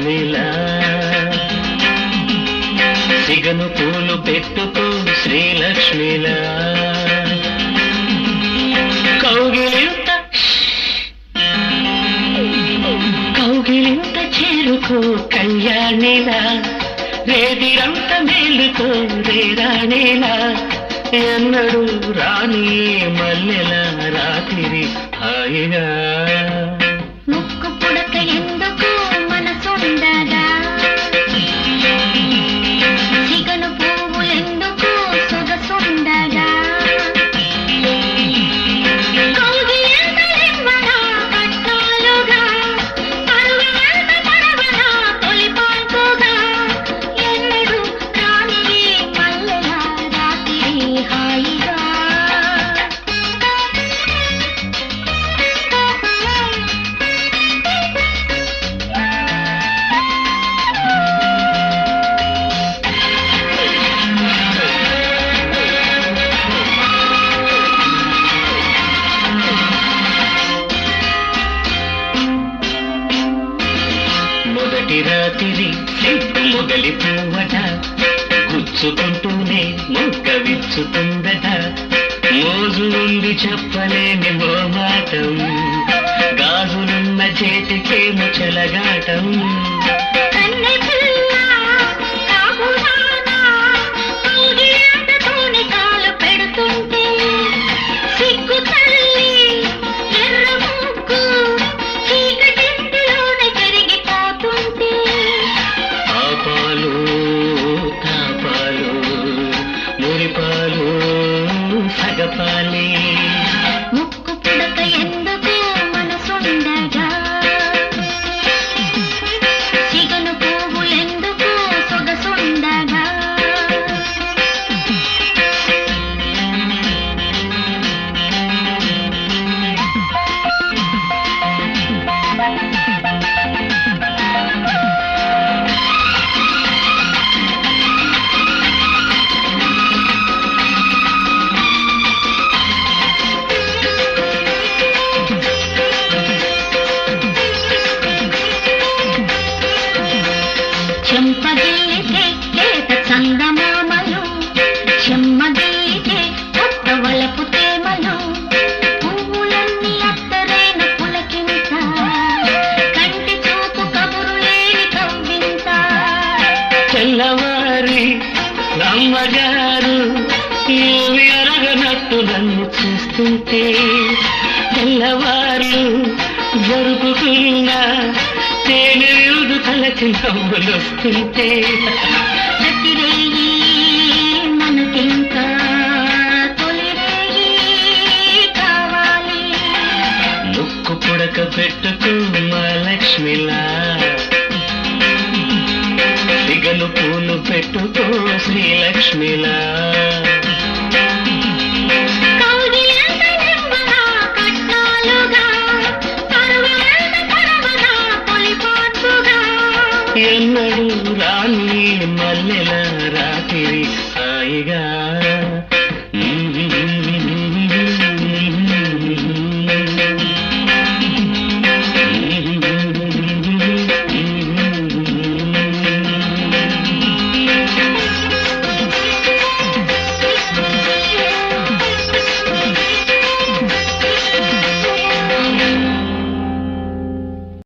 మహాలక్ష్మిలా సిగను పూలు పెట్టుకో శ్రీలక్ష్మిలా. కౌగిలింత కౌగిలింత చేరుకో కళ్యాణిలా. రేదిరంత మేలుకో రేరాణిలా. ఎన్నడూ రాణి మల్లెల రాత్రి హాయిగా. ముక్కు పుడక ఎందుకు రాత్రి చెట్టు మొదలి పూవట గుచ్చుకుంటూనే మొగ్గ విచ్చుతుందట. మోజు ఉంది చెప్పలేని ఓ మాటం గాజులున్న చేతికేమో చెలగాటం. మురిపాలు సగపాలి. మరి రమ్మగారు నువ్వు అరగనట్టు నన్ను చూస్తుంటే తెల్లవారు జరుపుకున్న తేనె విరుదు తలచి నవ్వులు వస్తుంటే మనకింకా ముక్కు పుడక పెట్టుకో మా లక్ష్మిలా పూలు పెట్టుకో శ్రీలక్ష్మిలా. ఎన్నడూ రాని మల్లెల రాత్రి సాయిగా.